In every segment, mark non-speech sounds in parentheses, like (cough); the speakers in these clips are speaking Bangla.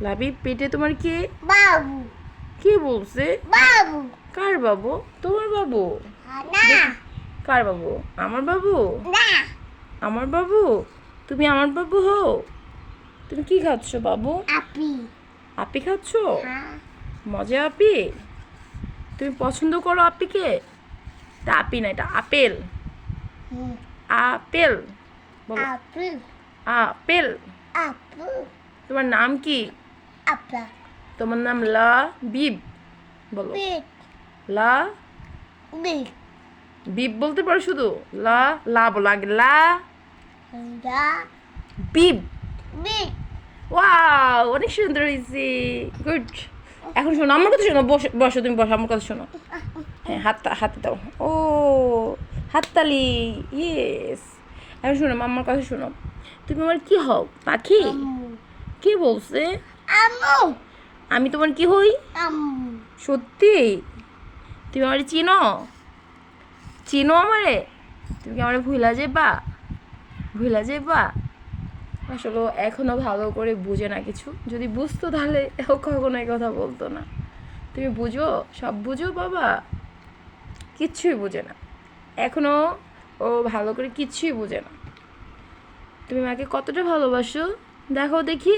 লাবি পেটে তোমার কে? বাবু। কে বলছে? বাবু। কার বাবু? তোমার বাবু? না। কার বাবু? আমার বাবু? না। আমার বাবু? তুমি আমার বাবু হও। তুমি কি খাচ্ছ বাবু? আপি। আপি খাচ্ছ? হ্যাঁ। মজা আপি? তুমি পছন্দ করো আপিকে? তা আপি না এটা আপেল। আপেল। আপেল। আপু তোমার নাম কি? আপা তোমার নাম লা বিব বলো। লা বিব। বলতে পারো শুধু। লা লা বলো আগে লা। দা বিব। বিগ ওয়াও অনেক সুন্দর হয়েছে। গুড। এখন শোনো আমার কথা শোনো বসে বসো তুমি বসো আমার কথা শোনো। হ্যাঁ হাতটা হাতে দাও। ও হাততালি ইয়েস। এখন শোনো আমার কথা শোনো। তুমি আমার কি হও? পাখি? কে বলছে? আমি তোমার কি হই? সত্যি? তুমি আমার চিনো? চিনো আমারে? তুমি কি আমার ভুলা যাবা ভুলা যাবা আসলে এখনও ভালো করে বুঝে না কিছু। যদি বুঝতো তাহলে ও কখনো এই কথা বলতো না। তুমি বুঝো? সব বুঝো বাবা। কিচ্ছুই বুঝে না। এখনও ও ভালো করে কিচ্ছুই বুঝে না। তুমি মাকে কতটা ভালোবাসো? দেখো দেখি।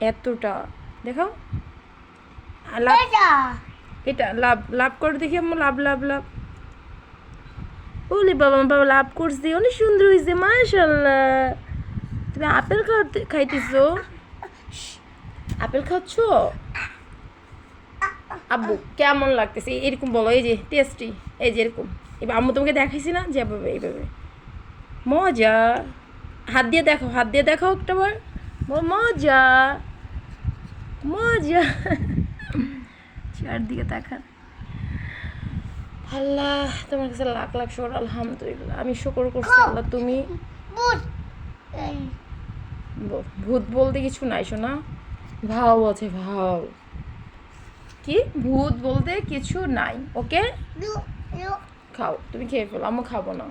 এতটা। দেখাও। লাভ এটা। লাভ লাভ করে দেখি আমার লাভ লাভ লাভ। ওলে বাবা বাবা লাভ করছে অনেক সুন্দর হয়েছে মাশাল্লাহ তুমি আপেল খাওয়াতে খাইতেছো? (laughs) আপেল খাচ্ছ? আব্বু কেমন লাগতেছে? এরকম বলো এই যে টেস্টি এই যে এরকম। এবার আম্মু তোমাকে দেখাইছি না? যে এভাবে এইভাবে। মজা। হাত দিয়ে দেখো হাত দিয়ে দেখো একটা বার বলো, মজা। মজা। চারদিকে তাকান। আল্লাহ তোমার কাছে লাখ লাখ শোর আলহামদুলিল্লাহ। আমি শুকর করছি আল্লাহ তুমি? ভূত বলতে কিছু নাই শোনা ভাও আছে ভাও। কি? ভূত বলতে কিছু নাই ওকে? খাও তুমি খেয়ে ফেলো আমি খাব না।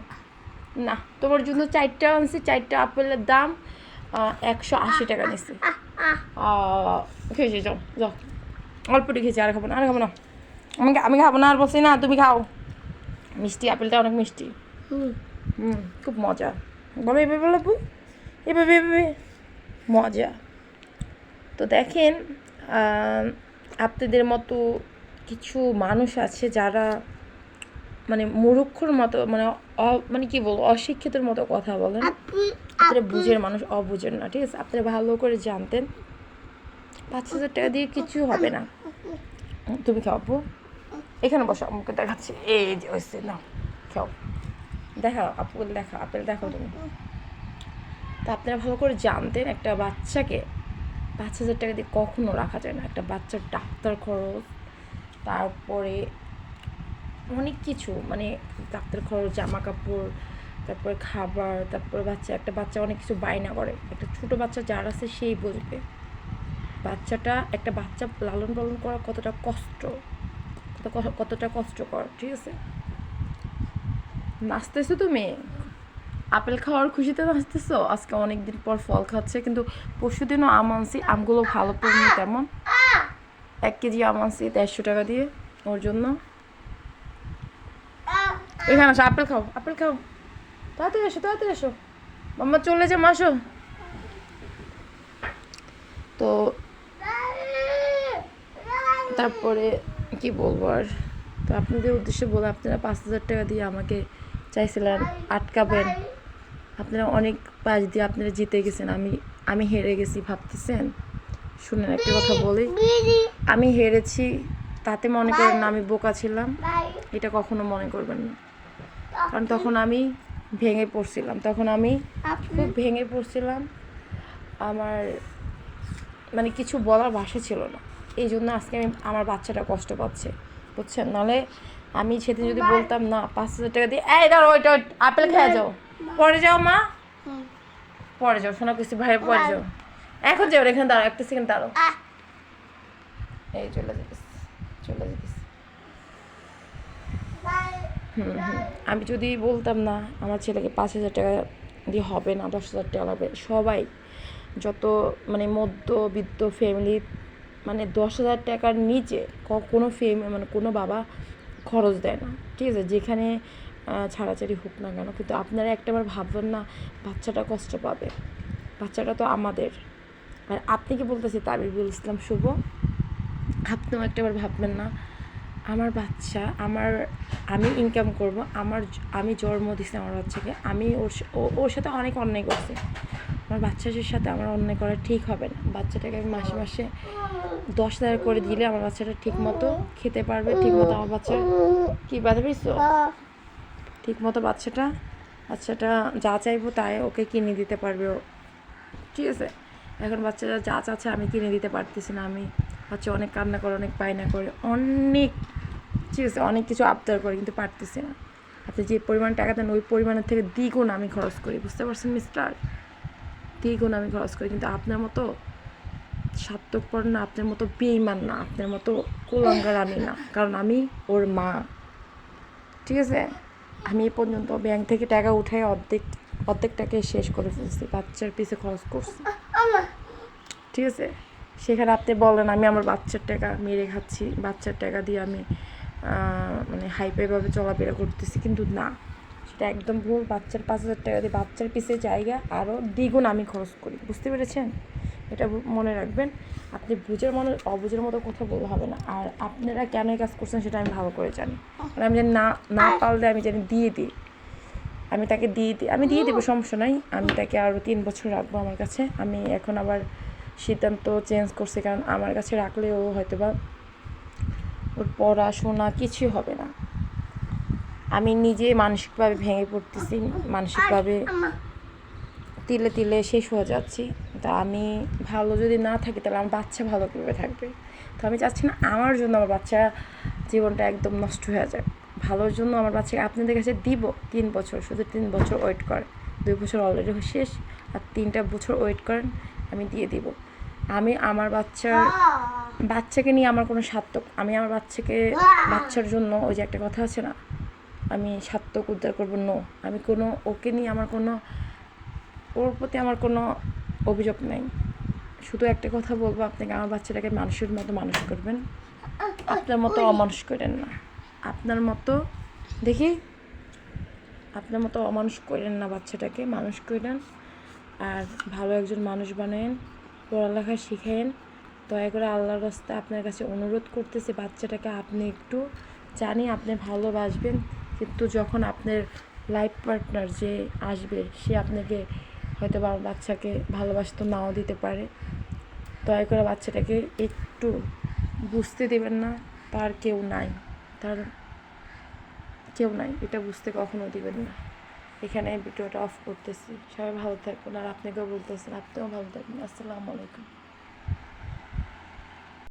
না তোমার জন্য চারটা আনছি চারটা আপেলের দাম। একশো আশি টাকা নিচ্ছি আহ খেয়েছি যাও যাও। অল্পটি খেয়েছি আর খাব না আর খাব না। আমি আমি খাব না আর বলছি না তুমি খাও। মিষ্টি আপেলটা অনেক মিষ্টি। হুম। খুব মজা। বলো এভাবে বলো আপু এভাবে এভাবে। মজা। তো দেখেন আপনাদের মতো কিছু মানুষ আছে যারা মানে মুরুক্ষর মতো মানে মানে কি বলব অশিক্ষিতের মতো কথা বলেন। আপু আপনারা বুঝের মানুষ অবুঝের না ঠিক আছে? আপনারা ভালো করে জানতেন। পাঁচ হাজার টাকা দিয়ে কিছু হবে না। তুমি খাও আপু। এখানে বসো আমাকে দেখাচ্ছি। এই যে হয়েছে না খাও। দেখাও আপুকে দেখাও আপেল দেখাও তুমি। তা আপনারা ভালো করে জানতেন একটা বাচ্চাকে পাঁচ হাজার টাকা দিয়ে কখনো রাখা যায় না। একটা বাচ্চার ডাক্তার খরচ তারপরে অনেক কিছু মানে ডাক্তার খরচ জামা কাপড় তারপরে খাবার, তারপরে বাচ্চা, একটা বাচ্চা অনেক কিছু বায়না করে। একটা ছোট বাচ্চা যার আছে সেই বুঝবে। বাচ্চাটা, একটা বাচ্চা লালন পালন করা কতটা কষ্ট কতটা কষ্টকর, ঠিক আছে? নাচতেছো তুমি? আপেল খাওয়ার খুশিতে নাচতেছো? আজকে অনেক দিন পর ফল খাচ্ছে, কিন্তু পরশু দিনও আম আনছি, আমগুলো ভালো পড়েনি তেমন। এক কেজি আম আনছি দেড়শো টাকা দিয়ে, ওর জন্য। এখানে আসো, আপেল খাও আপেল খাও। তাড়াতাড়ি এসো তাড়াতাড়ি এসো। মাম্মা চলে যা মাসো তো তারপরে কি বলব আর? তো আপনাদের উদ্দেশ্যে বলে, আপনারা পাঁচ হাজার টাকা দিয়ে আমাকে চাইছিলেন, আটকাবেন। আপনারা অনেক পাশ দিয়ে আপনারা জিতে গেছেন, আমি আমি হেরে গেছি, ভাবতেছেন? শুনেন, একটা কথা বলি। আমি হেরেছি, তাতে মনে করেন আমি বোকা ছিলাম, এটা কখনো মনে করবেন না। কারণ তখন আমি ভেঙে পড়ছিলাম। তখন আমি খুব ভেঙে পড়ছিলাম। আমার মানে কিছু বলার ভাষা ছিল না। এই জন্য আজকে আমি আমার বাচ্চাটা কষ্ট পাচ্ছে বুঝছেন? নাহলে আমি সেদিন যদি বলতাম না পাঁচ হাজার টাকা দিয়ে এই ধরো ওইটা আপেল খেয়ে যাও। পরে যাও মা। পরে যাও শোনা কিছু ভাই পরে যাও। এখন যাও এখানে দাঁড়াও একটা সেকেন্ড দাঁড়াও। এই চলে যেতেছে চলে যেতেছে হুম হুম আমি যদি বলতাম না, আমার ছেলেকে পাঁচ হাজার টাকা দিয়ে হবে না, দশ হাজার টাকা লাগবে, সবাই যত মানে মধ্যবিত্ত ফ্যামিলি মানে দশ হাজার টাকার নিচে কোনো ফেম মানে কোনো বাবা খরচ দেয় না, ঠিক আছে? যেখানে ছাড়াছাড়ি হোক না কেন, কিন্তু আপনারা একটাবার ভাববেন না, বাচ্চাটা কষ্ট পাবে, বাচ্চাটা তো আমাদের। আর আপনি কি বলতেছি তাবিবুল ইসলাম শুভ, আপনিও একটাবার ভাববেন না আমার বাচ্চা, আমার, আমি ইনকাম করব, আমার আমি জন্ম দিছি আমার বাচ্চাকে, আমি ওর ওর সাথে অনেক অন্যায় করছি। আমার বাচ্চাটির সাথে আমার অন্যায় করা ঠিক হবে না। বাচ্চাটাকে আমি মাসে মাসে দশ হাজার করে দিলে আমার বাচ্চাটা ঠিক মতো খেতে পারবে ঠিক মতো আমার বাচ্চার কি বাধা পেয়েছ? ঠিক মতো বাচ্চাটা বাচ্চাটা যা চাইব তাই ওকে কিনে দিতে পারবে ও। ঠিক আছে? এখন বাচ্চারা যা চাচ্ছে আমি কিনে দিতে পারতেছি না, আমি বাচ্চা অনেক কান্না করে অনেক বায়না করে অনেক ঠিক আছে অনেক কিছু আবদার করে কিন্তু পারতেছি না। আপনি যে পরিমাণ টাকা দেন ওই পরিমাণের থেকে দ্বিগুণ আমি খরচ করি বুঝতে পারছেন মিস্টার দ্বিগুণ আমি খরচ করি কিন্তু আপনার মতো স্বার্থপর না আপনার মতো বেইমান না আপনার মতো কুলঙ্গার আমি না কারণ আমি ওর মা। ঠিক আছে? আমি এ পর্যন্ত ব্যাংক থেকে টাকা উঠে অর্ধেক অর্ধেক টাকাই শেষ করে ফেলছি বাচ্চার পিছে খরচ করছি। ঠিক আছে? সেখানে আপনি বলেন আমি আমার বাচ্চার টাকা মেরে খাচ্ছি বাচ্চার টাকা দিয়ে আমি মানে হাইপেভাবে চলাফেরা করতেছি কিন্তু না। সেটা একদম ভুল বাচ্চার পাঁচ হাজার টাকা দিয়ে বাচ্চার পিছে জায়গা আরও দ্বিগুণ আমি খরচ করি বুঝতে পেরেছেন? এটা মনে রাখবেন। আপনি বুঝের মনে অবুঝের মতো কথা বললে হবে না। আর আপনারা কেন এই কাজ করছেন সেটা আমি ভালো করে জানি। আর আমি জানি না না পারলে আমি জানি দিয়ে দিই। আমি তাকে দিয়ে দিই আমি দিয়ে দেবো সমস্যা নাই। আমি তাকে আরও তিন বছর রাখব আমার কাছে। আমি এখন আবার সিদ্ধান্ত চেঞ্জ করছে, কারণ আমার কাছে রাখলে ও হয়তো বা ওর পড়াশোনা কিছুই হবে না। আমি নিজে মানসিকভাবে ভেঙে পড়তেছি, মানসিকভাবে তিলে তিলে শেষ হয়ে যাচ্ছি। তা আমি ভালো যদি না থাকি, তাহলে আমার বাচ্চা ভালো কীভাবে থাকবে? তো আমি চাচ্ছি না আমার জন্য আমার বাচ্চা জীবনটা একদম নষ্ট হয়ে যায় ভালোর জন্য আমার বাচ্চাকে আপনাদের কাছে দিব তিন বছর, শুধু তিন বছর ওয়েট করেন। দুই বছর অলরেডি শেষ, আর তিনটা বছর ওয়েট করেন, আমি দিয়ে দিব। আমি আমার বাচ্চার বাচ্চাকে নিয়ে আমার কোনো সার্থক, আমি আমার বাচ্চাকে বাচ্চার জন্য ওই যে একটা কথা আছে না, আমি সার্থক উদ্ধার করব নো আমি কোনো, ওকে নিয়ে আমার কোনো, ওর প্রতি আমার কোনো অভিযোগ নেই। শুধু একটা কথা বলব, আপনাকে আমার বাচ্চাটাকে মানুষের মতো মানুষ করবেন। আপনার মতো অমানুষ করেন না। আপনার মতো, দেখি, আপনার মতো অমানুষ করেন না বাচ্চাটাকে, মানুষ করেন। আর ভালো একজন মানুষ বানায়েন। পড়ালেখা শিখেন দয়া করে আল্লাহর রাস্তায় আপনার কাছে অনুরোধ করতেছি, বাচ্চাটাকে আপনি একটু জানি, আপনি ভালোবাসবেন, কিন্তু যখন আপনার লাইফ পার্টনার যে আসবে, সে আপনাকে হয়তো বা বাচ্চাকে ভালোবাসতে নাও দিতে পারে। দয়া করে বাচ্চাটাকে একটু বুঝতে দেবেন না, তার কেউ নাই, তার কেউ নাই, এটা বুঝতে কখনো দিবেন না। এখানে ভিডিওটা অফ করতেছি। সবাই ভালো থাকবেন আর আপনাকেও বলতেছেন আপনিও ভালো থাকবেন আসসালামু আলাইকুম।